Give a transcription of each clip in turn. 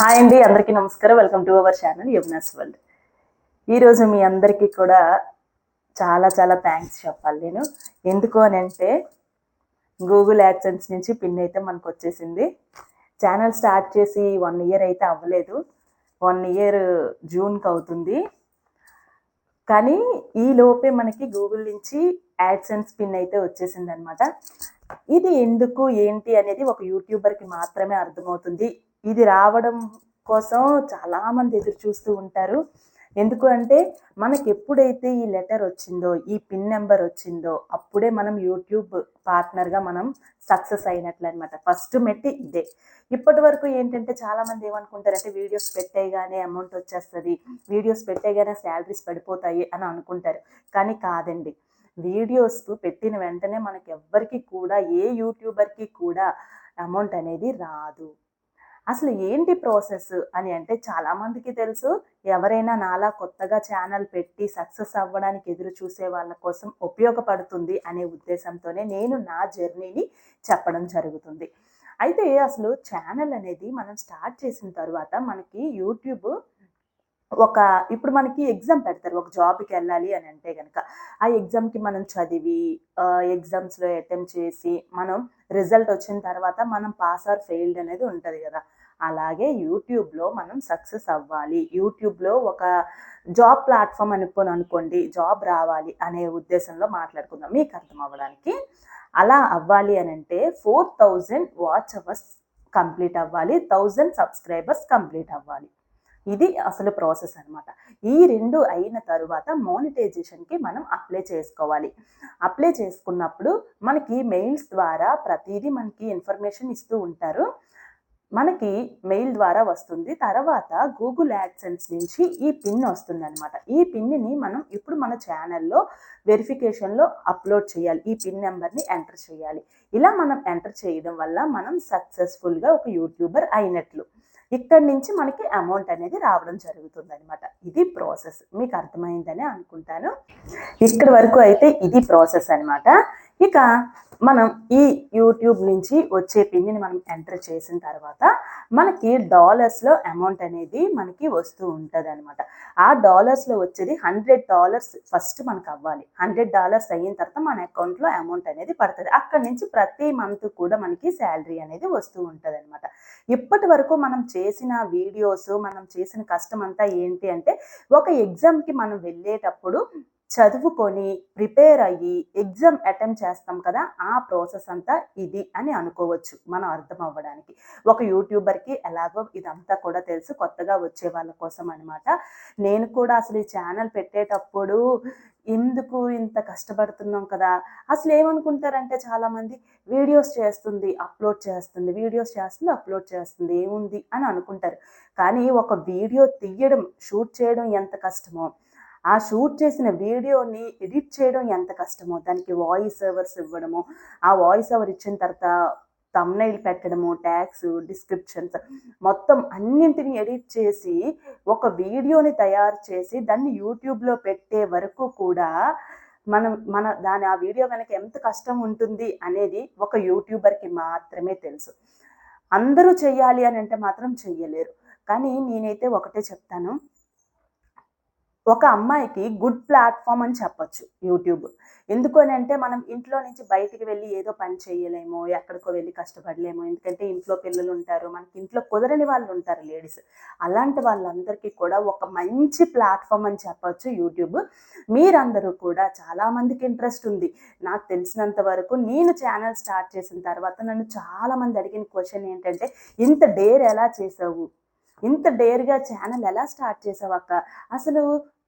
Hi అండి అందరికీ నమస్కారం. Welcome to our channel Yamuna's world ఈరోజు మీ అందరికీ కూడా చాలా చాలా థ్యాంక్స్ చెప్పాలి నేను. ఎందుకు అని అంటే గూగుల్ యాక్సెన్స్ నుంచి పిన్ అయితే మనకు వచ్చేసింది. ఛానల్ స్టార్ట్ చేసి వన్ ఇయర్ అయితే అవ్వలేదు. వన్ ఇయర్ జూన్కి అవుతుంది. కానీ ఈ లోపే మనకి గూగుల్ నుంచి యాడ్సెన్స్ పిన్ అయితే వచ్చేసింది అనమాట ఇది ఎందుకు ఏంటి అనేది ఒక యూట్యూబర్కి మాత్రమే అర్థమవుతుంది. ఇది రావడం కోసం చాలామంది ఎదురు చూస్తూ ఉంటారు. ఎందుకు అంటే మనకి ఎప్పుడైతే ఈ లెటర్ వచ్చిందో ఈ పిన్ నెంబర్ వచ్చిందో అప్పుడే మనం యూట్యూబ్ పార్ట్నర్గా మనం సక్సెస్ అయినట్లు అనమాట ఫస్ట్ మెట్టి ఇదే. ఇప్పటి వరకు ఏంటంటే చాలామంది ఏమనుకుంటారంటే వీడియోస్ పెట్టేయగానే అమౌంట్ వచ్చేస్తుంది వీడియోస్ పెట్టేయగానే శాలరీస్ పడిపోతాయి అని అనుకుంటారు. కానీ కాదండి. వీడియోస్ పెట్టిన వెంటనే మనకి ఎవ్వరికి కూడా ఏ యూట్యూబర్కి కూడా అమౌంట్ అనేది రాదు. అసలు ఏంటి ప్రాసెస్ అని అంటే చాలామందికి తెలుసు. ఎవరైనా నాలా కొత్తగా ఛానల్ పెట్టి సక్సెస్ అవ్వడానికి ఎదురు చూసే వాళ్ళ కోసం ఉపయోగపడుతుంది అనే ఉద్దేశంతోనే నేను నా జర్నీని చెప్పడం జరుగుతుంది. అయితే అసలు ఛానల్ అనేది మనం స్టార్ట్ చేసిన తర్వాత మనకి యూట్యూబ్ ఒక ఇప్పుడు మనకి ఎగ్జామ్ పెడతారు ఒక జాబ్కి వెళ్ళాలి అని అంటే కనుక ఆ ఎగ్జామ్కి మనం చదివి ఎగ్జామ్స్లో అటెంప్ట్ చేసి మనం రిజల్ట్ వచ్చిన తర్వాత మనం పాస్ ఆర్ ఫెయిల్డ్ అనేది ఉంటుంది కదా. అలాగే యూట్యూబ్లో మనం సక్సెస్ అవ్వాలి. యూట్యూబ్లో ఒక జాబ్ ప్లాట్ఫామ్ అనుకోని అనుకోండి జాబ్ రావాలి అనే ఉద్దేశంలో మాట్లాడుకుందాం. మీకు అర్థం అవ్వడానికి అలా అవ్వాలి అని అంటే four thousand watch hours complete అవ్వాలి థౌజండ్ సబ్స్క్రైబర్స్ కంప్లీట్ అవ్వాలి. ఇది అసలు ప్రాసెస్ అనమాట ఈ రెండు అయిన తర్వాత మోనిటైజేషన్కి మనం అప్లై చేసుకోవాలి. అప్లై చేసుకున్నప్పుడు మనకి మెయిల్స్ ద్వారా ప్రతిదీ మనకి ఇన్ఫర్మేషన్ ఇస్తూ ఉంటారు. మనకి మెయిల్ ద్వారా వస్తుంది. తర్వాత గూగుల్ యాడ్సెన్స్ నుంచి ఈ పిన్ వస్తుంది అనమాట ఈ పిన్ని మనం ఇప్పుడు మన ఛానల్లో వెరిఫికేషన్లో అప్లోడ్ చేయాలి. ఈ పిన్ నెంబర్ని ఎంటర్ చేయాలి. ఇలా మనం ఎంటర్ చేయడం వల్ల మనం సక్సెస్ఫుల్గా ఒక యూట్యూబర్ అయినట్లు. ఇక్కడి నుంచి మనకి అమౌంట్ అనేది రావడం జరుగుతుంది అనమాట ఇది ప్రాసెస్. మీకు అర్థమైందని అనుకుంటాను. ఇక్కడ వరకు అయితే ఇది ప్రాసెస్ అనమాట ఇక మనం ఈ యూట్యూబ్ నుంచి వచ్చే పిన్ని మనం ఎంటర్ చేసిన తర్వాత మనకి డాలర్స్లో అమౌంట్ అనేది మనకి వస్తూ ఉంటుంది అనమాట ఆ డాలర్స్లో వచ్చేది హండ్రెడ్ డాలర్స్ ఫస్ట్ మనకు అవ్వాలి. హండ్రెడ్ డాలర్స్ అయిన తర్వాత మన అకౌంట్లో అమౌంట్ అనేది పడుతుంది. అక్కడి నుంచి ప్రతి మంత్ కూడా మనకి శాలరీ అనేది వస్తూ ఉంటుంది అనమాట ఇప్పటి వరకు మనం చేసిన వీడియోస్ మనం చేసిన కష్టం అంతా ఏంటి అంటే ఒక ఎగ్జామ్కి మనం వెళ్ళేటప్పుడు చదువుకొని ప్రిపేర్ అయ్యి ఎగ్జామ్ అటెంప్ట్ చేస్తాం కదా ఆ ప్రాసెస్ అంతా ఇది అని అనుకోవచ్చు మనం అర్థం అవ్వడానికి. ఒక యూట్యూబర్కి ఎలాగో ఇదంతా కూడా తెలుసు కొత్తగా వచ్చే వాళ్ళ కోసం అనమాట నేను కూడా అసలు ఈ ఛానల్ పెట్టేటప్పుడు ఎందుకు ఇంత కష్టపడుతున్నాం కదా? అసలు ఏమనుకుంటారంటే చాలామంది వీడియోస్ చేస్తుంది అప్లోడ్ చేస్తుంది వీడియోస్ చేస్తుంది అప్లోడ్ చేస్తుంది ఏముంది? అని అనుకుంటారు. కానీ ఒక వీడియో తీయడం షూట్ చేయడం ఎంత కష్టమో ఆ షూట్ చేసిన వీడియోని ఎడిట్ చేయడం ఎంత కష్టమో దానికి వాయిస్ ఓవర్స్ ఇవ్వడము ఆ వాయిస్ ఓవర్ ఇచ్చిన తర్వాత తమ్నైల్ పెట్టడము ట్యాగ్స్ డిస్క్రిప్షన్స్ మొత్తం అన్నింటిని ఎడిట్ చేసి ఒక వీడియోని తయారు చేసి దాన్ని యూట్యూబ్లో పెట్టే వరకు కూడా మనం మన దాని ఆ వీడియో కనుక ఎంత కష్టం ఉంటుంది అనేది ఒక యూట్యూబర్కి మాత్రమే తెలుసు. అందరూ చేయాలి అని అంటే మాత్రం చెయ్యలేరు. కానీ నేనైతే ఒకటే చెప్తాను. ఒక అమ్మాయికి గుడ్ ప్లాట్ఫామ్ అని చెప్పొచ్చు యూట్యూబ్. ఎందుకు అని అంటే మనం ఇంట్లో నుంచి బయటికి వెళ్ళి ఏదో పని చేయలేము ఎక్కడికో వెళ్ళి కష్టపడలేము. ఎందుకంటే ఇంట్లో పిల్లలు ఉంటారు మనకి ఇంట్లో కుదరని వాళ్ళు ఉంటారు లేడీస్. అలాంటి వాళ్ళందరికీ కూడా ఒక మంచి ప్లాట్ఫామ్ అని చెప్పొచ్చు యూట్యూబ్. మీరందరూ కూడా చాలామందికి ఇంట్రెస్ట్ ఉంది. నాకు తెలిసినంత వరకు నేను ఛానల్ స్టార్ట్ చేసిన తర్వాత నన్ను చాలామంది అడిగిన క్వశ్చన్ ఏంటంటే ఇంత డేర్ ఎలా చేసావు? ఇంత డేర్గా ఛానల్ ఎలా స్టార్ట్ చేసావు అక్క? అసలు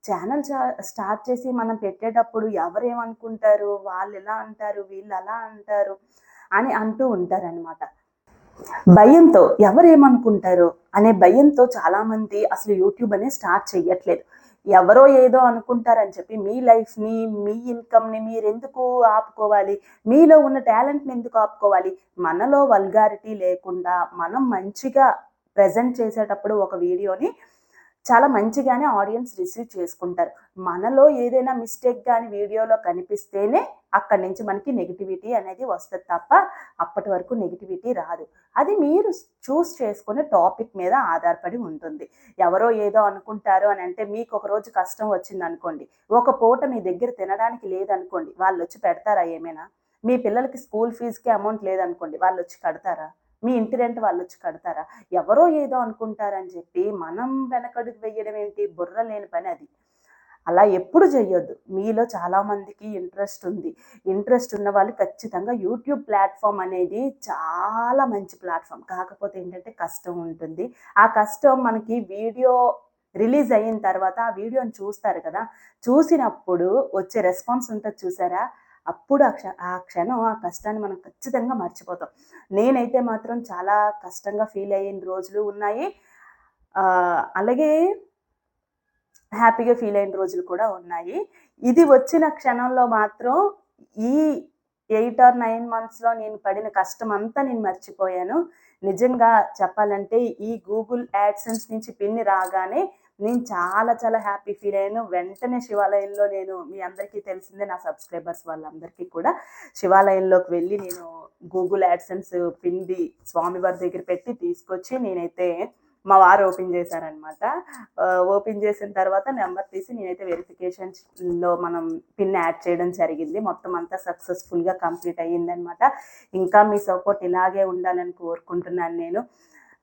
ఛానల్ స్టార్ట్ చేసి మనం పెట్టేటప్పుడు ఎవరేమనుకుంటారు? వాళ్ళు ఎలా అంటారు? వీళ్ళు అలా అంటారు? అని అంటూ ఉంటారనమాట భయంతో ఎవరేమనుకుంటారు? అనే భయంతో చాలామంది అసలు యూట్యూబ్ అనే స్టార్ట్ చేయట్లేదు ఎవరో ఏదో అనుకుంటారని చెప్పి మీ లైఫ్ని మీ ఇన్కమ్ని మీరు ఎందుకు ఆపుకోవాలి? మీలో ఉన్న టాలెంట్ని ఎందుకు ఆపుకోవాలి? మనలో వల్గారిటీ లేకుండా మనం మంచిగా ప్రజెంట్ చేసేటప్పుడు ఒక వీడియోని చాలా మంచిగానే ఆడియన్స్ రిసీవ్ చేసుకుంటారు. మనలో ఏదైనా మిస్టేక్ కానీ వీడియోలో కనిపిస్తేనే అక్కడి నుంచి మనకి నెగిటివిటీ అనేది వస్తుంది తప్ప అప్పటి వరకు నెగిటివిటీ రాదు. అది మీరు చూస్ చేసుకునే టాపిక్ మీద ఆధారపడి ఉంటుంది. ఎవరో ఏదో అనుకుంటారు అని అంటే మీకు ఒక రోజు కష్టం వచ్చింది అనుకోండి ఒక పూట మీ దగ్గర తినడానికి లేదనుకోండి వాళ్ళు వచ్చి పెడతారా ఏమైనా? మీ పిల్లలకి స్కూల్ ఫీజుకి అమౌంట్ లేదనుకోండి వాళ్ళు వచ్చి కడతారా? మీ ఇంటి రెంట్ వాళ్ళు వచ్చి కడతారా? ఎవరో ఏదో అనుకుంటారని చెప్పి మనం వెనకడుగు వెయ్యడం ఏంటి? బుర్ర లేని పని అది. అలా ఎప్పుడు చేయొద్దు మీలో చాలామందికి ఇంట్రెస్ట్ ఉంది. ఇంట్రెస్ట్ ఉన్న వాళ్ళు ఖచ్చితంగా యూట్యూబ్ ప్లాట్ఫామ్ అనేది చాలా మంచి ప్లాట్ఫామ్. కాకపోతే ఏంటంటే కష్టం ఉంటుంది. ఆ కష్టం మనకి వీడియో రిలీజ్ అయిన తర్వాత ఆ వీడియోని చూస్తారు కదా? చూసినప్పుడు వచ్చే రెస్పాన్స్ ఉంటుంది చూసారా? అప్పుడు ఆ క్ష ఆ క్షణం ఆ కష్టాన్ని మనం ఖచ్చితంగా మర్చిపోతాం. నేనైతే మాత్రం చాలా కష్టంగా ఫీల్ అయిన రోజులు ఉన్నాయి. అలాగే హ్యాపీగా ఫీల్ అయిన రోజులు కూడా ఉన్నాయి. ఇది వచ్చిన క్షణంలో మాత్రం ఈ ఎయిట్ ఆర్ నైన్ మంత్స్లో నేను పడిన కష్టం అంతా నేను మర్చిపోయాను. నిజంగా చెప్పాలంటే ఈ గూగుల్ యాడ్సెన్స్ నుంచి పిన్ని రాగానే నేను చాలా చాలా హ్యాపీ ఫీల్ అయ్యాను. వెంటనే శివాలయంలో నేను మీ అందరికీ తెలిసిందే నా సబ్స్క్రైబర్స్ వాళ్ళందరికీ కూడా. శివాలయంలోకి వెళ్ళి నేను గూగుల్ యాడ్సెన్స్ పిండి స్వామివారి దగ్గర పెట్టి తీసుకొచ్చి నేనైతే మా వారు ఓపెన్ చేశారనమాట ఓపెన్ చేసిన తర్వాత నెంబర్ తీసి నేనైతే వెరిఫికేషన్లో మనం పిన్ యాడ్ చేయడం జరిగింది. మొత్తం అంతా సక్సెస్ఫుల్గా కంప్లీట్ అయ్యిందనమాట ఇంకా మీ సపోర్ట్ ఇలాగే ఉండాలని కోరుకుంటున్నాను నేను.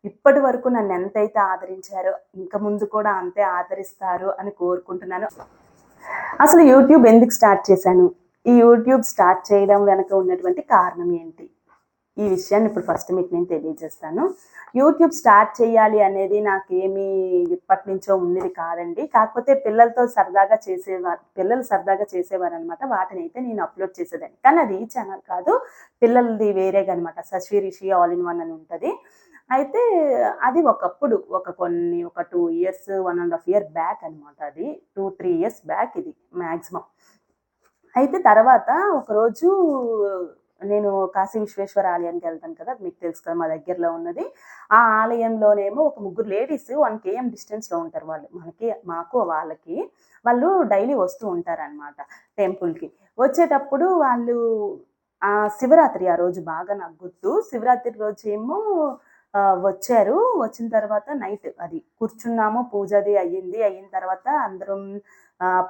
ఇప్పటి వరకు నన్ను ఎంతైతే ఆదరించారో ఇంకా ముందు కూడా అంతే ఆదరిస్తారు అని కోరుకుంటున్నాను. అసలు యూట్యూబ్ ఎందుకు స్టార్ట్ చేశాను? ఈ యూట్యూబ్ స్టార్ట్ చేయడం వెనక ఉన్నటువంటి కారణం ఏంటి? ఈ విషయాన్ని ఇప్పుడు ఫస్ట్ మీకు నేను తెలియజేస్తాను. యూట్యూబ్ స్టార్ట్ చేయాలి అనేది నాకేమీ ఇప్పటి నుంచో ఉన్నది కాదండి. కాకపోతే పిల్లలతో సరదాగా చేసేవారు పిల్లలు సరదాగా చేసేవారు అనమాట వాటిని అయితే నేను అప్లోడ్ చేసేదాన్ని. కానీ అది ఈ ఛానల్ కాదు. పిల్లలది వేరేగా అనమాట Sashvi Rishi all in one అని ఉంటుంది. అయితే అది ఒకప్పుడు ఒక కొన్ని ఒక two years one and half year back అనమాట అది. టూ త్రీ ఇయర్స్ బ్యాక్ ఇది మ్యాక్సిమం అయితే తర్వాత ఒకరోజు నేను కాశీ విశ్వేశ్వర ఆలయానికి వెళ్తాను కదా మీకు తెలుసు కదా మా దగ్గరలో ఉన్నది. ఆ ఆలయంలోనేమో ఒక ముగ్గురు లేడీస్ వన్ కేఎం డిస్టెన్స్లో ఉంటారు వాళ్ళు. మనకి మాకు వాళ్ళకి. వాళ్ళు డైలీ వస్తూ ఉంటారనమాట టెంపుల్కి. వచ్చేటప్పుడు వాళ్ళు ఆ శివరాత్రి ఆ రోజు బాగా నాకు గుర్తు శివరాత్రి రోజు ఏమో వచ్చారు. వచ్చిన తర్వాత నైట్ అది కూర్చున్నాము పూజ అది అయ్యింది. అయిన తర్వాత అందరం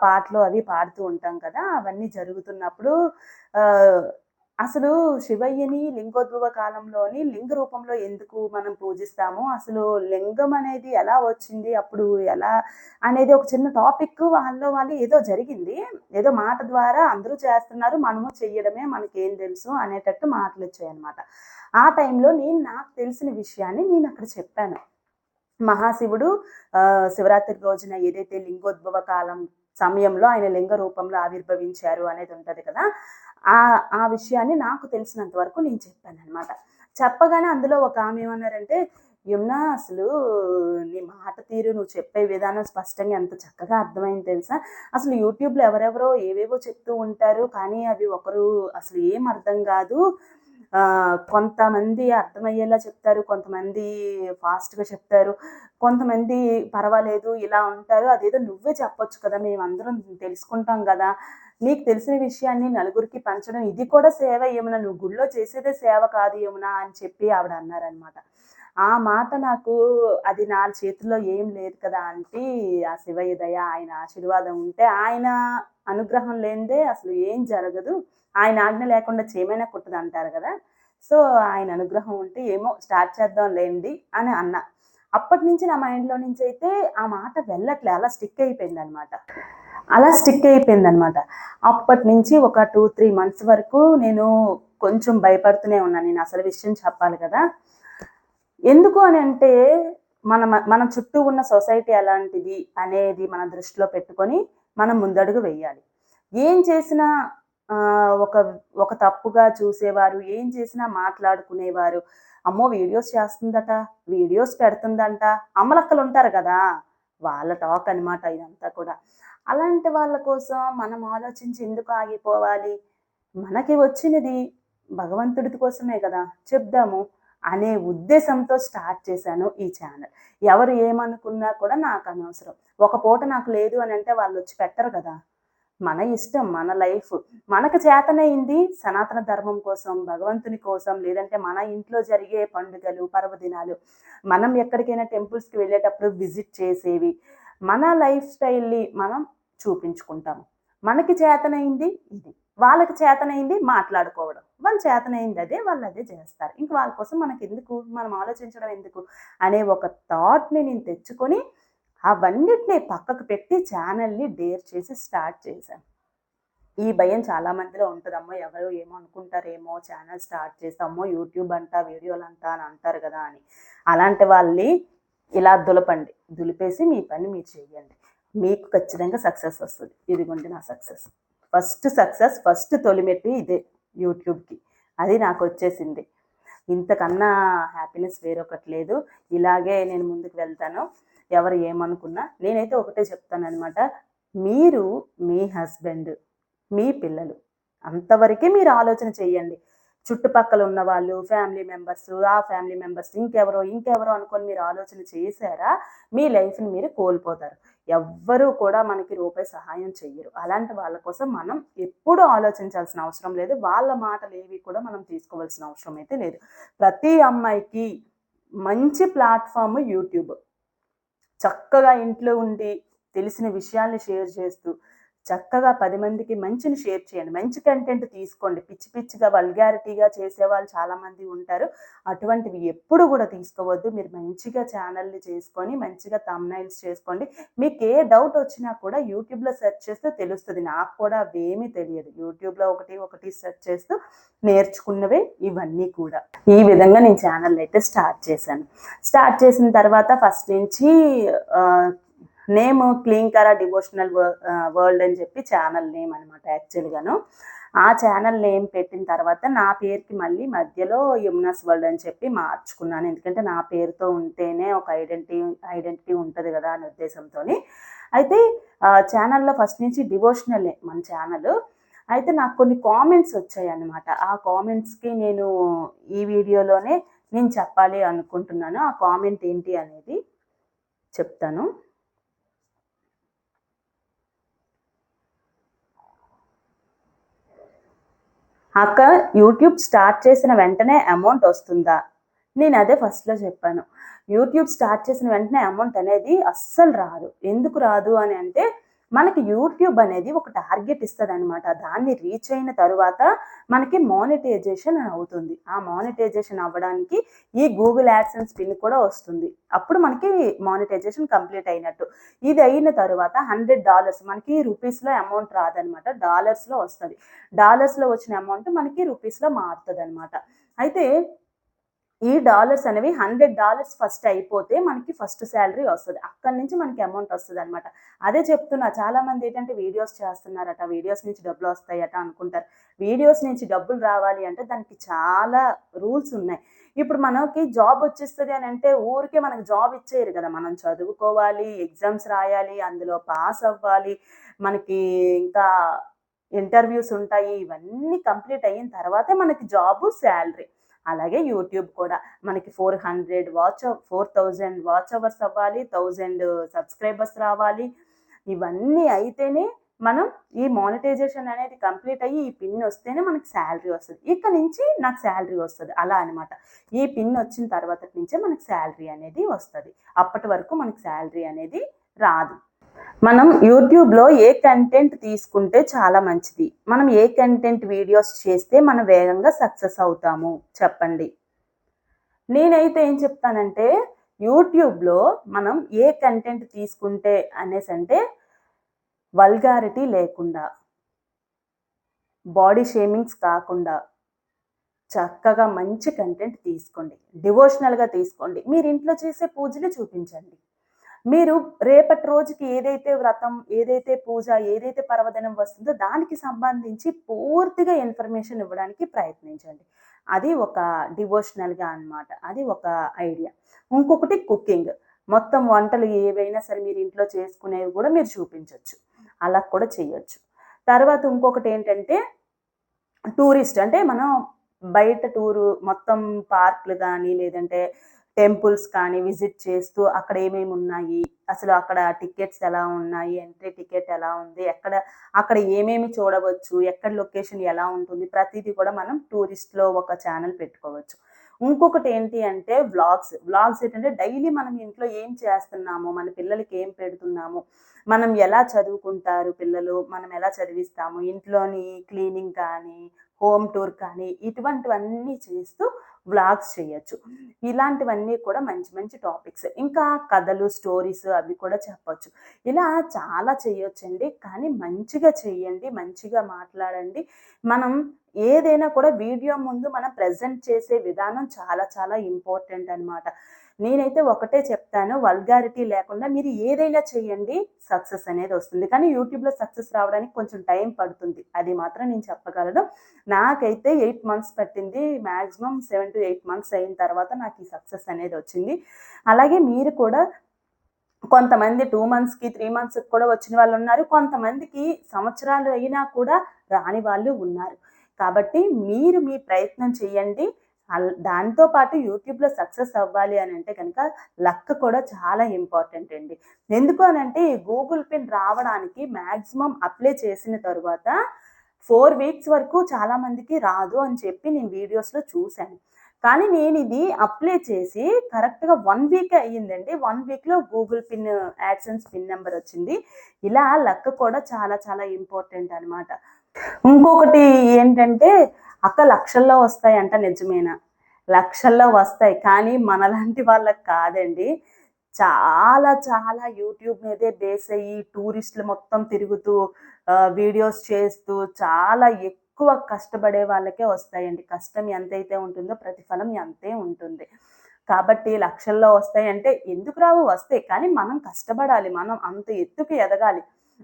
పాటలు అవి పాడుతూ ఉంటాం కదా అవన్నీ జరుగుతున్నప్పుడు అసలు శివయ్యని లింగోద్భవ కాలంలోని లింగ రూపంలో ఎందుకు మనం పూజిస్తాము? అసలు లింగం అనేది ఎలా వచ్చింది? అప్పుడు ఎలా అనేది ఒక చిన్న టాపిక్ వాళ్ళలో వాళ్ళు ఏదో జరిగింది. ఏదో మాట ద్వారా అందరూ చేస్తున్నారు మనము చెయ్యడమే మనకేం తెలుసు అనేటట్టు మాటలు వచ్చాయన్నమాట. ఆ టైంలో నేను నాకు తెలిసిన విషయాన్ని నేను అక్కడ చెప్పాను. మహాశివుడు శివరాత్రి రోజున ఏదైతే లింగోద్భవ కాలం సమయంలో ఆయన లింగ రూపంలో ఆవిర్భవించారు అనేది ఉంటుంది కదా ఆ ఆ విషయాన్ని నాకు తెలిసినంత వరకు నేను చెప్పాను అనమాట చెప్పగానే అందులో ఒక ఆమె ఏమన్నారంటే యమున అసలు నీ మాట తీరు నువ్వు చెప్పే విధానం స్పష్టంగా ఎంత చక్కగా అర్థమైంది తెలుసా? అసలు యూట్యూబ్లో ఎవరెవరో ఏవేవో చెప్తూ ఉంటారు కానీ అవి ఒకరు అసలు ఏం అర్థం కాదు. కొంతమంది అర్థమయ్యేలా చెప్తారు కొంతమంది ఫాస్ట్గా చెప్తారు కొంతమంది పర్వాలేదు ఇలా ఉంటారు అదేదో నువ్వే చెప్పొచ్చు కదా మేము అందరం తెలుసుకుంటాం కదా నీకు తెలిసిన విషయాన్ని నలుగురికి పంచడం ఇది కూడా సేవ ఏమన్నా నువ్వు గుళ్ళో చేసేదే సేవ కాదు ఏమన్నా అని చెప్పి ఆవిడ అన్నారనమాట ఆ మాట నాకు అది నా చేతిలో ఏం లేదు కదా అంటే ఆ శివయ్య దయ ఆయన ఆశీర్వాదం ఉంటే ఆయన అనుగ్రహం లేనిదే అసలు ఏం జరగదు. ఆయన ఆజ్ఞ లేకుండా చేయమైనా కుట్టదు అంటారు కదా. సో ఆయన అనుగ్రహం ఉంటే ఏమో స్టార్ట్ చేద్దాం లేండి అని అన్న. అప్పటి నుంచి నా మైండ్లో నుంచి అయితే ఆ మాట వెళ్ళట్లే అలా స్టిక్ అయిపోయింది అనమాట అలా స్టిక్ అయిపోయింది అనమాట అప్పటి నుంచి ఒక టూ త్రీ మంత్స్ వరకు నేను కొంచెం భయపడుతూనే ఉన్నాను నేను అసలు విషయం చెప్పాలి కదా. ఎందుకు అని అంటే మన మన చుట్టూ ఉన్న సొసైటీ ఎలాంటిది అనేది మన దృష్టిలో పెట్టుకొని మనం ముందడుగు వేయాలి. ఏం చేసినా ఒక ఒక తప్పుగా చూసేవారు ఏం చేసినా మాట్లాడుకునేవారు అమ్మో వీడియోస్ చేస్తుందట వీడియోస్ పెడుతుందంట అమలక్కలు ఉంటారు కదా వాళ్ళ టాక్ అనమాట ఇదంతా కూడా. అలాంటి వాళ్ళ కోసం మనం ఆలోచించి ఎందుకు ఆగిపోవాలి? మనకి వచ్చినది భగవంతుడి కోసమే కదా చెప్దాము. అనే ఉద్దేశంతో స్టార్ట్ చేశాను ఈ ఛానల్. ఎవరు ఏమనుకున్నా కూడా నాకు అనవసరం. ఒక పూట నాకు లేదు అని అంటే వాళ్ళు వచ్చి పెట్టరు కదా. మన ఇష్టం మన లైఫ్. మనకు చేతనైంది సనాతన ధర్మం కోసం భగవంతుని కోసం లేదంటే మన ఇంట్లో జరిగే పండుగలు పర్వదినాలు. మనం ఎక్కడికైనా టెంపుల్స్కి వెళ్ళేటప్పుడు విజిట్ చేసేవి. మన లైఫ్ స్టైల్ని మనం చూపించుకుంటాము. మనకి చేతనైంది ఇది. వాళ్ళకి చేతనైంది మాట్లాడుకోవడం. వాళ్ళు చేతనైంది అదే వాళ్ళు అదే చేస్తారు. ఇంక వాళ్ళ కోసం మనకి ఎందుకు మనం ఆలోచించడం ఎందుకు? అనే ఒక థాట్ని నేను తెచ్చుకొని అవన్నిటిని పక్కకు పెట్టి ఛానల్ని డేర్ చేసి స్టార్ట్ చేశాను. ఈ భయం చాలా మందిలో ఉంటుందమ్మో ఎవరు ఏమో అనుకుంటారేమో ఛానల్ స్టార్ట్ చేస్తామో యూట్యూబ్ అంటా వీడియోలు అంటా అని అంటారు కదా అని. అలాంటి వాళ్ళని ఇలా దులపండి. దులిపేసి మీ పని మీరు చేయండి మీకు ఖచ్చితంగా సక్సెస్ వస్తుంది. ఇదిగోండి నా సక్సెస్. ఫస్ట్ సక్సెస్ ఫస్ట్ తొలిమెట్టి ఇదే యూట్యూబ్కి. అది నాకు వచ్చేసింది. ఇంతకన్నా హ్యాపీనెస్ వేరొకటి లేదు. ఇలాగే నేను ముందుకు వెళ్తాను. ఎవరు ఏమనుకున్నా నేనైతే ఒకటే చెప్తాను అనమాట మీరు మీ హస్బెండ్ మీ పిల్లలు అంతవరకే మీరు ఆలోచన చేయండి చుట్టుపక్కల ఉన్న వాళ్ళు ఫ్యామిలీ మెంబర్స్ ఆ ఫ్యామిలీ మెంబర్స్ ఇంకెవరో ఇంకెవరో అనుకొని మీరు ఆలోచన చేశారా? మీ లైఫ్ని మీరు కోల్పోతారు. ఎవ్వరూ కూడా మనకి రూపాయి సహాయం చెయ్యరు. అలాంటి వాళ్ళ కోసం మనం ఎప్పుడూ ఆలోచించాల్సిన అవసరం లేదు. వాళ్ళ మాటలు ఏవి కూడా మనం తీసుకోవాల్సిన అవసరం అయితే లేదు. ప్రతి అమ్మాయికి మంచి ప్లాట్ఫామ్ యూట్యూబ్. చక్కగా ఇంట్లో ఉండి తెలిసిన విషయాల్ని షేర్ చేస్తూ చక్కగా పది మందికి మంచిని షేర్ చేయండి. మంచి కంటెంట్ తీసుకోండి. పిచ్చి పిచ్చిగా వల్గారిటీగా చేసేవాళ్ళు చాలామంది ఉంటారు. అటువంటివి ఎప్పుడు కూడా తీసుకోవద్దు. మీరు మంచిగా ఛానల్ని చేసుకొని మంచిగా తమ్నైల్స్ చేసుకోండి. మీకు ఏ డౌట్ వచ్చినా కూడా యూట్యూబ్లో సెర్చ్ చేస్తే తెలుస్తుంది. నాకు కూడా అవేమీ తెలియదు. యూట్యూబ్లో ఒకటి ఒకటి సెర్చ్ చేస్తూ నేర్చుకున్నవే ఇవన్నీ కూడా. ఈ విధంగా నేను ఛానల్ అయితే స్టార్ట్ చేశాను. స్టార్ట్ చేసిన తర్వాత ఫస్ట్ నుంచి నేమ్ క్లీంకరా డివోషనల్ వరల్డ్ అని చెప్పి ఛానల్ నేమ్ అనమాట యాక్చువల్గాను ఆ ఛానల్ నేమ్ పెట్టిన తర్వాత నా పేరుకి మళ్ళీ మధ్యలో యమునాస్ వరల్డ్ అని చెప్పి మార్చుకున్నాను. ఎందుకంటే నా పేరుతో ఉంటేనే ఒక ఐడెంటిటీ ఐడెంటిటీ ఉంటుంది కదా అనే ఉద్దేశంతో అయితే ఛానల్లో ఫస్ట్ నుంచి డివోషనలే మన ఛానల్. అయితే నాకు కొన్ని కామెంట్స్ వచ్చాయి అన్నమాట. ఆ కామెంట్స్కి నేను ఈ వీడియోలోనే నేను చెప్పాలి అనుకుంటున్నాను. ఆ కామెంట్ ఏంటి అనేది చెప్తాను. అక్క యూట్యూబ్ స్టార్ట్ చేసిన వెంటనే అమౌంట్ వస్తుందా? నేను అదే ఫస్ట్లో చెప్పాను. యూట్యూబ్ స్టార్ట్ చేసిన వెంటనే అమౌంట్ అనేది అస్సలు రాదు. ఎందుకు రాదు అని అంటే మనకి యూట్యూబ్ అనేది ఒక టార్గెట్ ఇస్తుంది అనమాట దాన్ని రీచ్ అయిన తర్వాత మనకి మానిటైజేషన్ అవుతుంది. ఆ మానిటైజేషన్ అవ్వడానికి ఈ గూగుల్ యాడ్సెన్స్ పిన్ కూడా వస్తుంది. అప్పుడు మనకి మానిటైజేషన్ కంప్లీట్ అయినట్టు. ఇది అయిన తర్వాత హండ్రెడ్ డాలర్స్ మనకి రూపీస్లో అమౌంట్ రాదనమాట డాలర్స్లో వస్తుంది. డాలర్స్లో వచ్చిన అమౌంట్ మనకి రూపీస్లో మారుతుంది అనమాట అయితే ఈ డాలర్స్ అనేవి హండ్రెడ్ డాలర్స్ ఫస్ట్ అయిపోతే మనకి ఫస్ట్ శాలరీ వస్తుంది. అక్కడి నుంచి మనకి అమౌంట్ వస్తుంది అనమాట అదే చెప్తున్నా చాలా మంది ఏంటంటే వీడియోస్ చేస్తున్నారట వీడియోస్ నుంచి డబ్బులు వస్తాయట అనుకుంటారు. వీడియోస్ నుంచి డబ్బులు రావాలి అంటే దానికి చాలా రూల్స్ ఉన్నాయి. ఇప్పుడు మనకి జాబ్ వచ్చేస్తుంది అని అంటే ఊరికే మనకు జాబ్ ఇచ్చేయరు కదా. మనం చదువుకోవాలి ఎగ్జామ్స్ రాయాలి అందులో పాస్ అవ్వాలి మనకి ఇంకా ఇంటర్వ్యూస్ ఉంటాయి ఇవన్నీ కంప్లీట్ అయిన తర్వాతే మనకి జాబ్ శాలరీ. అలాగే యూట్యూబ్ కూడా. మనకి four hundred watch four thousand watch hours అవ్వాలి థౌజండ్ సబ్స్క్రైబర్స్ రావాలి. ఇవన్నీ అయితేనే మనం ఈ మానిటైజేషన్ అనేది కంప్లీట్ అయ్యి ఈ పిన్ వస్తేనే మనకి శాలరీ వస్తుంది. ఇక్కడ నుంచి నాకు శాలరీ వస్తుంది. అలా అనమాట ఈ పిన్ వచ్చిన తర్వాత నుంచే మనకి శాలరీ అనేది వస్తుంది. అప్పటి వరకు మనకి శాలరీ అనేది రాదు. మనం యూట్యూబ్లో ఏ కంటెంట్ తీసుకుంటే చాలా మంచిది. మనం ఏ కంటెంట్ వీడియోస్ చేస్తే మనం వేగంగా సక్సెస్ అవుతాము? చెప్పండి. నేనైతే ఏం చెప్తానంటే యూట్యూబ్లో మనం ఏ కంటెంట్ తీసుకుంటే అనేసి అంటే వల్గారిటీ లేకుండా బాడీ షేమింగ్స్ కాకుండా చక్కగా మంచి కంటెంట్ తీసుకోండి. డివోషనల్గా తీసుకోండి. మీరు ఇంట్లో చేసే పూజలు చూపించండి. మీరు రేపటి రోజుకి ఏదైతే వ్రతం ఏదైతే పూజ ఏదైతే పర్వదినం వస్తుందో దానికి సంబంధించి పూర్తిగా ఇన్ఫర్మేషన్ ఇవ్వడానికి ప్రయత్నించండి. అది ఒక డివోషనల్గా అన్నమాట. అది ఒక ఐడియా ఇంకొకటి కుకింగ్ మొత్తం వంటలు ఏవైనా సరే మీరు ఇంట్లో చేసుకునేవి కూడా మీరు చూపించవచ్చు అలా కూడా చేయొచ్చు. తర్వాత ఇంకొకటి ఏంటంటే టూరిస్ట్ అంటే మనం బయట టూరు మొత్తం పార్కులు కానీ లేదంటే టెంపుల్స్ కానీ విజిట్ చేస్తూ అక్కడ ఏమేమి ఉన్నాయి? అసలు అక్కడ టికెట్స్ ఎలా ఉన్నాయి? ఎంట్రీ టికెట్ ఎలా ఉంది? ఎక్కడ అక్కడ ఏమేమి చూడవచ్చు? ఎక్కడ లొకేషన్ ఎలా ఉంటుంది? ప్రతిదీ కూడా మనం టూరిస్ట్లో ఒక ఛానల్ పెట్టుకోవచ్చు. ఇంకొకటి ఏంటి అంటే వ్లాగ్స్. వ్లాగ్స్ ఏంటంటే డైలీ మనం ఇంట్లో ఏం చేస్తున్నాము మన పిల్లలకి ఏం పెడుతున్నాము మనం ఎలా చదువుకుంటారు పిల్లలు? మనం ఎలా చదివిస్తాము? ఇంట్లోని క్లీనింగ్ కానీ హోమ్ టూర్ కానీ ఇటువంటివన్నీ చేస్తూ వ్లాగ్స్ చేయొచ్చు. ఇలాంటివన్నీ కూడా మంచి మంచి టాపిక్స్. ఇంకా కథలు స్టోరీస్ అవి కూడా చెప్పచ్చు. ఇలా చాలా చేయొచ్చండి. కానీ మంచిగా చేయండి మంచిగా మాట్లాడండి. మనం ఏదైనా కూడా వీడియో ముందు మనం ప్రజెంట్ చేసే విధానం చాలా చాలా ఇంపార్టెంట్ అనమాట నేనైతే ఒకటే చెప్తాను వల్గారిటీ లేకుండా మీరు ఏదైనా చేయండి సక్సెస్ అనేది వస్తుంది. కానీ యూట్యూబ్లో సక్సెస్ రావడానికి కొంచెం టైం పడుతుంది. అది మాత్రం నేను చెప్పగలను. నాకైతే ఎయిట్ మంత్స్ పట్టింది. Maximum seven to eight months అయిన తర్వాత నాకు ఈ సక్సెస్ అనేది వచ్చింది. అలాగే మీరు కూడా కొంతమంది టూ మంత్స్కి త్రీ మంత్స్కి కూడా వచ్చిన వాళ్ళు ఉన్నారు. కొంతమందికి సంవత్సరాలు అయినా కూడా రాని వాళ్ళు ఉన్నారు. కాబట్టి మీరు మీ ప్రయత్నం చేయండి. దాంతోపాటు దాంతో పాటు యూట్యూబ్లో సక్సెస్ అవ్వాలి అని అంటే కనుక లక్ కూడా చాలా ఇంపార్టెంట్ అండి. ఎందుకు అని అంటే ఈ గూగుల్ పిన్ రావడానికి మ్యాక్సిమం అప్లై చేసిన తర్వాత ఫోర్ వీక్స్ వరకు చాలామందికి రాదు అని చెప్పి నేను వీడియోస్లో చూశాను. కానీ నేను ఇది అప్లై చేసి కరెక్ట్గా వన్ వీక్ అయ్యిందండి. వన్ వీక్లో Google pin AdSense pin number వచ్చింది. ఇలా లక్ కూడా చాలా చాలా ఇంపార్టెంట్ అనమాట ఇంకొకటి ఏంటంటే అక్క లక్షల్లో వస్తాయి అంట నిజమేనా? లక్షల్లో వస్తాయి. కానీ మనలాంటి వాళ్ళకి కాదండి. చాలా చాలా యూట్యూబ్ మీదే బేస్ అయ్యి టూరిస్టులు మొత్తం తిరుగుతూ వీడియోస్ చేస్తూ చాలా ఎక్కువ కష్టపడే వాళ్ళకే వస్తాయండి. కష్టం ఎంతైతే ఉంటుందో ప్రతిఫలం అంతే ఉంటుంది. కాబట్టి లక్షల్లో వస్తాయి అంటే ఎందుకు రావు? వస్తాయి. కానీ మనం కష్టపడాలి. మనం అంత ఎత్తుకు ఎదగాలి.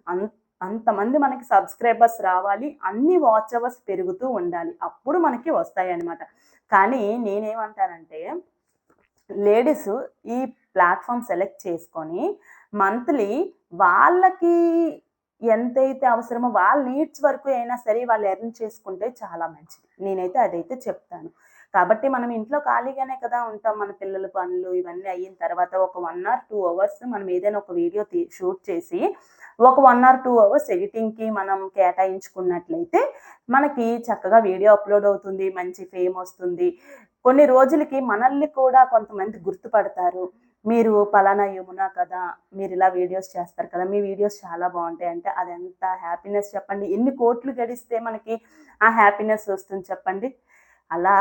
అంత అంతమంది మనకి సబ్స్క్రైబర్స్ రావాలి అన్ని వాచ్ అవర్స్ పెరుగుతూ ఉండాలి. అప్పుడు మనకి వస్తాయి అన్నమాట కానీ నేనేమంటానంటే లేడీస్ ఈ ప్లాట్ఫామ్ సెలెక్ట్ చేసుకొని మంత్లీ వాళ్ళకి ఎంతైతే అవసరమో వాళ్ళ నీడ్స్ వరకు అయినా సరే వాళ్ళు ఎర్న్ చేసుకుంటే చాలా మంచిది. నేనైతే అదైతే చెప్తాను. కాబట్టి మనం ఇంట్లో ఖాళీగానే కదా ఉంటాం మన పిల్లల పనులు ఇవన్నీ అయిన తర్వాత ఒక వన్ ఆర్ టూ అవర్స్ మనం ఏదైనా ఒక వీడియో తీ షూట్ చేసి ఒక వన్ ఆర్ టూ అవర్స్ ఎడిటింగ్కి మనం కేటాయించుకున్నట్లయితే మనకి చక్కగా వీడియో అప్లోడ్ అవుతుంది మంచి ఫేమ్ వస్తుంది. కొన్ని రోజులకి మనల్ని కూడా కొంతమంది గుర్తుపడతారు. మీరు పలానా యమునా కదా మీరు ఇలా వీడియోస్ చేస్తారు కదా మీ వీడియోస్ చాలా బాగుంటాయి అంటే అది ఎంత హ్యాపీనెస్ చెప్పండి. ఎన్ని కోట్లు గడిస్తే మనకి ఆ హ్యాపీనెస్ వస్తుంది చెప్పండి. అలా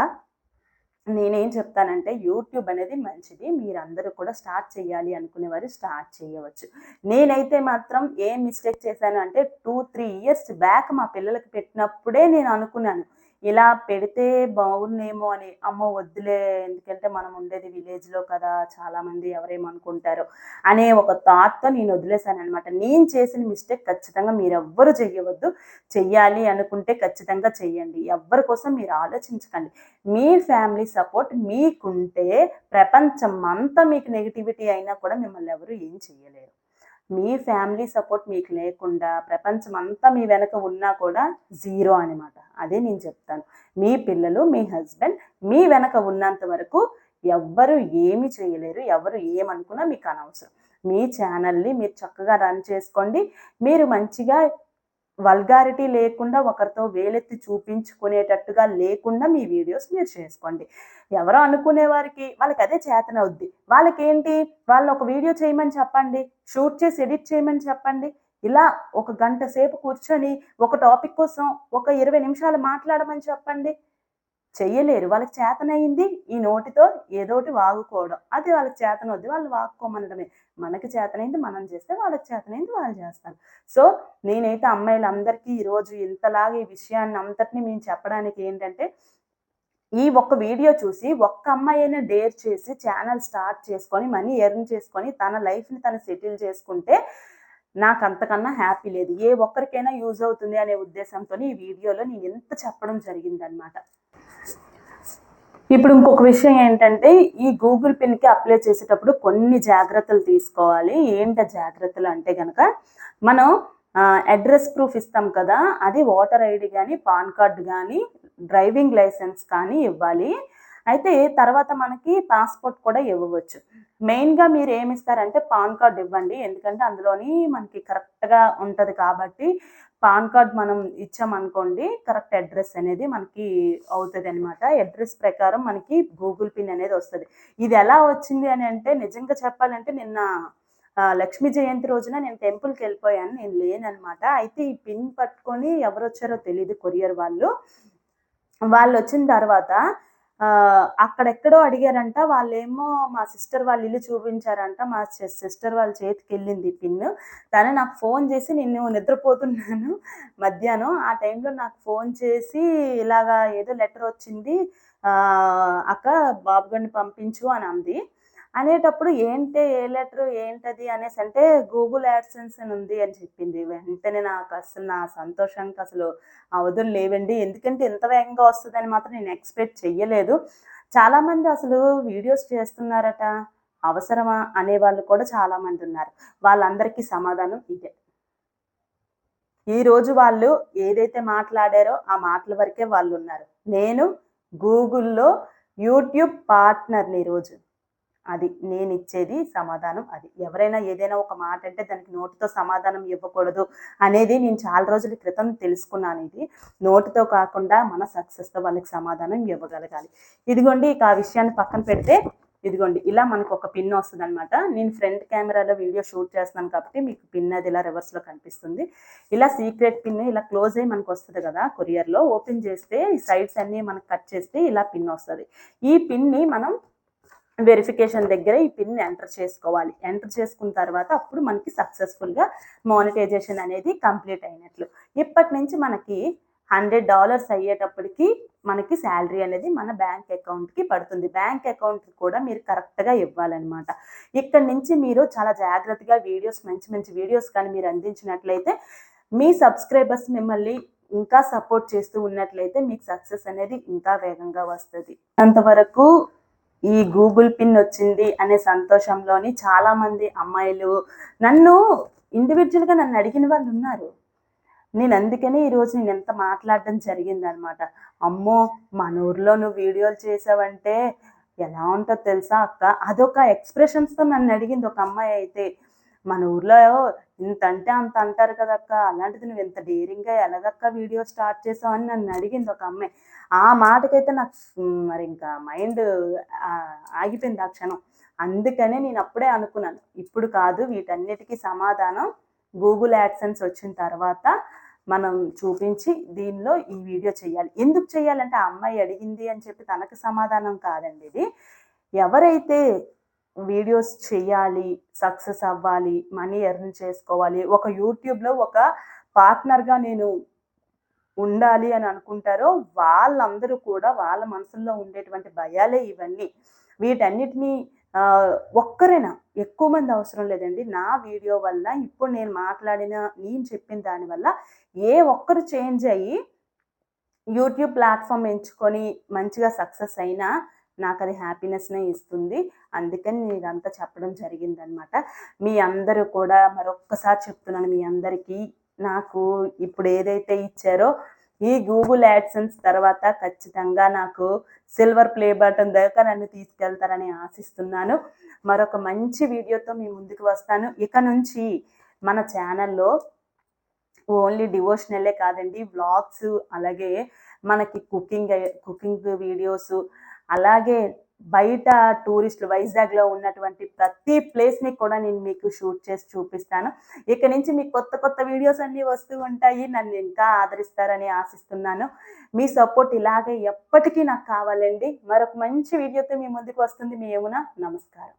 నేనేం చెప్తానంటే యూట్యూబ్ అనేది మంచిది. మీరందరూ కూడా స్టార్ట్ చేయాలి అనుకునేవారు స్టార్ట్ చేయవచ్చు. నేనైతే మాత్రం ఏం మిస్టేక్ చేశాను అంటే టూ త్రీ ఇయర్స్ బ్యాక్ మా పిల్లలకి పెట్టినప్పుడే నేను అనుకున్నాను. ఇలా పెడితే బాగున్నేమో అని అమ్మో వద్దులే ఎందుకంటే మనం ఉండేది విలేజ్లో కదా చాలామంది ఎవరేమనుకుంటారు అనే ఒక థాట్తో నేను వదిలేశాను అనమాట నేను చేసిన మిస్టేక్ ఖచ్చితంగా మీరు ఎవ్వరు చెయ్యవద్దు. చెయ్యాలి అనుకుంటే ఖచ్చితంగా చెయ్యండి. ఎవ్వరి కోసం మీరు ఆలోచించకండి. మీ ఫ్యామిలీ సపోర్ట్ మీకుంటే ప్రపంచం అంతా మీకు నెగిటివిటీ అయినా కూడా మిమ్మల్ని ఎవరు ఏం చేయలేరు మీ ఫ్యామిలీ సపోర్ట్ మీకు లేకుండా ప్రపంచం అంతా మీ వెనక ఉన్నా కూడా జీరో అనమాట అదే నేను చెప్తాను. మీ పిల్లలు మీ హస్బెండ్ మీ వెనక ఉన్నంత వరకు ఎవ్వరు ఏమి చేయలేరు ఎవరు ఏమనుకున్నా మీకు అనవసరం. మీ ఛానల్ని మీరు చక్కగా రన్ చేసుకోండి. మీరు మంచిగా వల్గారిటీ లేకుండా ఒకరితో వేలెత్తి చూపించుకునేటట్టుగా లేకుండా మీ వీడియోస్ మీరు చేసుకోండి. ఎవరో అనుకునే వారికి వాళ్ళకి అదే చేతన అవుద్ది. వాళ్ళకి వాళ్ళు ఒక వీడియో చేయమని చెప్పండి. షూట్ చేసి ఎడిట్ చేయమని చెప్పండి. ఇలా ఒక గంట సేపు కూర్చొని ఒక టాపిక్ కోసం ఒక ఇరవై నిమిషాలు మాట్లాడమని చెప్పండి. చెయ్యలేరు. వాళ్ళకి చేతనయింది ఈ నోటితో ఏదోటి వాగుకోవడం. అది వాళ్ళకి చేతన వద్దు వాళ్ళు వాగుకోమనడమే మనకి చేతనైంది మనం చేస్తే వాళ్ళకి చేతనైంది వాళ్ళు చేస్తారు. సో నేనైతే అమ్మాయిలందరికీ ఈరోజు ఇంతలాగా ఈ విషయాన్ని అంతటిని మేము చెప్పడానికి ఏంటంటే ఈ ఒక్క వీడియో చూసి ఒక్క అమ్మాయి అయినా డేర్ చేసి ఛానల్ స్టార్ట్ చేసుకొని మనీ ఎర్న్ చేసుకొని తన లైఫ్ని తను సెటిల్ చేసుకుంటే నాకు అంతకన్నా హ్యాపీ లేదు. ఏ ఒక్కరికైనా యూజ్ అవుతుంది అనే ఉద్దేశంతో ఈ వీడియోలో నేను ఎంత చెప్పడం జరిగిందనమాట ఇప్పుడు ఇంకొక విషయం ఏంటంటే ఈ గూగుల్ పిన్కి అప్లై చేసేటప్పుడు కొన్ని జాగ్రత్తలు తీసుకోవాలి. ఏంట జాగ్రత్తలు అంటే కనుక మనం అడ్రస్ ప్రూఫ్ ఇస్తాం కదా అది ఓటర్ ఐడి కానీ పాన్ కార్డు కానీ డ్రైవింగ్ లైసెన్స్ కానీ ఇవ్వాలి. అయితే తర్వాత మనకి పాస్పోర్ట్ కూడా ఇవ్వవచ్చు. మెయిన్గా మీరు ఏమి ఇస్తారంటే పాన్ కార్డ్ ఇవ్వండి. ఎందుకంటే అందులోని మనకి కరెక్ట్గా ఉంటుంది కాబట్టి పాన్ కార్డ్ మనం ఇచ్చామనుకోండి కరెక్ట్ అడ్రస్ అనేది మనకి అవుతుంది అనమాట అడ్రస్ ప్రకారం మనకి గూగుల్ పిన్ అనేది వస్తుంది. ఇది ఎలా వచ్చింది అని అంటే నిజంగా చెప్పాలంటే నిన్న లక్ష్మీ జయంతి రోజున నేను టెంపుల్కి వెళ్ళిపోయాను. నేను లేననమాట అయితే ఈ పిన్ పట్టుకొని ఎవరు వచ్చారో తెలియదు కొరియర్ వాళ్ళు. వాళ్ళు వచ్చిన తర్వాత అక్కడెక్కడో అడిగారంట వాళ్ళేమో మా సిస్టర్ వాళ్ళ ఇల్లు చూపించారంట మా సిస్టర్ వాళ్ళ చేతికి వెళ్ళింది పిన్. తను నాకు ఫోన్ చేసి నేను నిద్రపోతున్నాను మధ్యాహ్నం. ఆ టైంలో నాకు ఫోన్ చేసి ఇలాగా ఏదో లెటర్ వచ్చింది అక్క బాబు గారిని పంపించు అని అంది. అనేటప్పుడు ఏంటి ఏ లెటర్ ఏంటది అనేసి అంటే గూగుల్ యాడ్సెన్స్ అని ఉంది అని చెప్పింది. వెంటనే నాకు అసలు నా సంతోషానికి అసలు అవధులు లేవండి. ఎందుకంటే ఇంత వేగంగా వస్తుందని మాత్రం నేను ఎక్స్పెక్ట్ చెయ్యలేదు. చాలామంది అసలు వీడియోస్ చేస్తున్నారట. అవసరమా అనే వాళ్ళు కూడా చాలామంది ఉన్నారు. వాళ్ళందరికీ సమాధానం ఇదే. ఈరోజు వాళ్ళు ఏదైతే మాట్లాడారో ఆ మాటల వరకే వాళ్ళు ఉన్నారు. నేను గూగుల్లో యూట్యూబ్ పార్ట్నర్ని ఈరోజు అది నేను ఇచ్చేది సమాధానం అది. ఎవరైనా ఏదైనా ఒక మాట అంటే దానికి నోటితో సమాధానం ఇవ్వకూడదు అనేది నేను చాలా రోజుల క్రితం తెలుసుకున్నాను ఇది. నోటితో కాకుండా మన సక్సెస్తో వాళ్ళకి సమాధానం ఇవ్వగలగాలి. ఇదిగోండి ఇక ఆ విషయాన్ని పక్కన పెడితే ఇదిగోండి ఇలా మనకు ఒక పిన్ వస్తుంది అనమాట నేను ఫ్రంట్ కెమెరాలో వీడియో షూట్ చేస్తున్నాను కాబట్టి మీకు పిన్ అది ఇలా రివర్స్లో కనిపిస్తుంది. ఇలా సీక్రెట్ పిన్ ఇలా క్లోజ్ అయ్యి మనకు వస్తుంది కదా కొరియర్లో. ఓపెన్ చేస్తే సైడ్స్ అన్నీ మనకు కట్ చేస్తే ఇలా పిన్ వస్తుంది. ఈ పిన్ని మనం వెరిఫికేషన్ దగ్గర ఈ పిన్ని ఎంటర్ చేసుకోవాలి. ఎంటర్ చేసుకున్న తర్వాత అప్పుడు మనకి సక్సెస్ఫుల్గా మానిటైజేషన్ అనేది కంప్లీట్ అయినట్లు. ఇప్పటి నుంచి మనకి హండ్రెడ్ డాలర్స్ అయ్యేటప్పటికి మనకి శాలరీ అనేది మన బ్యాంక్ అకౌంట్కి పడుతుంది. బ్యాంక్ అకౌంట్ కూడా మీరు కరెక్ట్గా ఇవ్వాలన్నమాట. ఇక్కడ నుంచి మీరు చాలా జాగ్రత్తగా వీడియోస్ మంచి మంచి వీడియోస్ కానీ మీరు అందించినట్లయితే మీ సబ్స్క్రైబర్స్ మిమ్మల్ని ఇంకా సపోర్ట్ చేస్తూ ఉన్నట్లయితే మీకు సక్సెస్ అనేది ఇంకా వేగంగా వస్తుంది. అంతవరకు ఈ గూగుల్ పిన్ వచ్చింది అనే సంతోషంలోని చాలామంది అమ్మాయిలు నన్ను ఇండివిజువల్గా నన్ను అడిగిన వాళ్ళు ఉన్నారు. నేను అందుకనే ఈరోజు నేను ఎంత మాట్లాడడం జరిగింది అనమాట అమ్మో మన ఊర్లో నువ్వు వీడియోలు చేసావంటే ఎలా ఉంటుందో తెలుసా అక్క? అదొక ఎక్స్ప్రెషన్స్తో నన్ను అడిగింది ఒక అమ్మాయి అయితే. మన ఊర్లో ఇంత అంటే అంత అంటారు కదక్క అలాంటిది నువ్వు ఇంత డేరింగ్గా ఎలాగక్క వీడియో స్టార్ట్ చేసావు అని నన్ను అడిగింది ఒక అమ్మాయి. ఆ మాటకైతే నాకు మరి ఇంకా మైండ్ ఆగిపోయింది ఆ క్షణం. అందుకనే నేను అప్పుడే అనుకున్నాను ఇప్పుడు కాదు వీటన్నిటికీ సమాధానం గూగుల్ యాడ్సెన్స్ వచ్చిన తర్వాత మనం చూపించి దీనిలో ఈ వీడియో చేయాలి. ఎందుకు చేయాలంటే ఆ అమ్మాయి అడిగింది అని చెప్పి తనకు సమాధానం కాదండి ఇది. ఎవరైతే వీడియోస్ చేయాలి సక్సెస్ అవ్వాలి మనీ ఎర్న్ చేసుకోవాలి. ఒక యూట్యూబ్లో ఒక పార్ట్నర్గా నేను ఉండాలి అని అనుకుంటారో వాళ్ళందరూ కూడా వాళ్ళ మనసుల్లో ఉండేటువంటి భయాలే ఇవన్నీ. వీటన్నిటినీ ఒక్కరేనా ఒక్కరైనా? ఎక్కువ మంది అవసరం లేదండి. నా వీడియో వల్ల ఇప్పుడు నేను మాట్లాడిన నేను చెప్పిన దానివల్ల ఏ ఒక్కరు చేంజ్ అయ్యి యూట్యూబ్ ప్లాట్ఫామ్ ఎంచుకొని మంచిగా సక్సెస్ అయినా నాకు అది హ్యాపీనెస్నే ఇస్తుంది. అందుకని నేను ఇదంతా చెప్పడం జరిగిందనమాట. మీ అందరూ కూడా మరొక్కసారి చెప్తున్నాను మీ అందరికీ. నాకు ఇప్పుడు ఏదైతే ఇచ్చారో ఈ గూగుల్ యాడ్సెన్స్ తర్వాత ఖచ్చితంగా నాకు సిల్వర్ ప్లే బటన్ దాకా నన్ను తీసుకెళ్తారని ఆశిస్తున్నాను. మరొక మంచి వీడియోతో మీ ముందుకు వస్తాను. ఇక నుంచి మన ఛానల్లో ఓన్లీ డివోషనలే కాదండి వ్లాగ్స్ అలాగే మనకి కుకింగ్ కుకింగ్ వీడియోస్ అలాగే బయట టూరిస్టులు వైజాగ్లో ఉన్నటువంటి ప్రతి ప్లేస్ని కూడా నేను మీకు షూట్ చేసి చూపిస్తాను. ఇక నుంచి మీకు కొత్త కొత్త వీడియోస్ అన్నీ వస్తూ ఉంటాయి. నన్ను ఇంకా ఆదరిస్తారని ఆశిస్తున్నాను. మీ సపోర్ట్ ఇలాగే ఎప్పటికీ నాకు కావాలండి. మరొక మంచి వీడియోతో మీ ముందుకు వస్తుంది. మీ యమున నమస్కారం.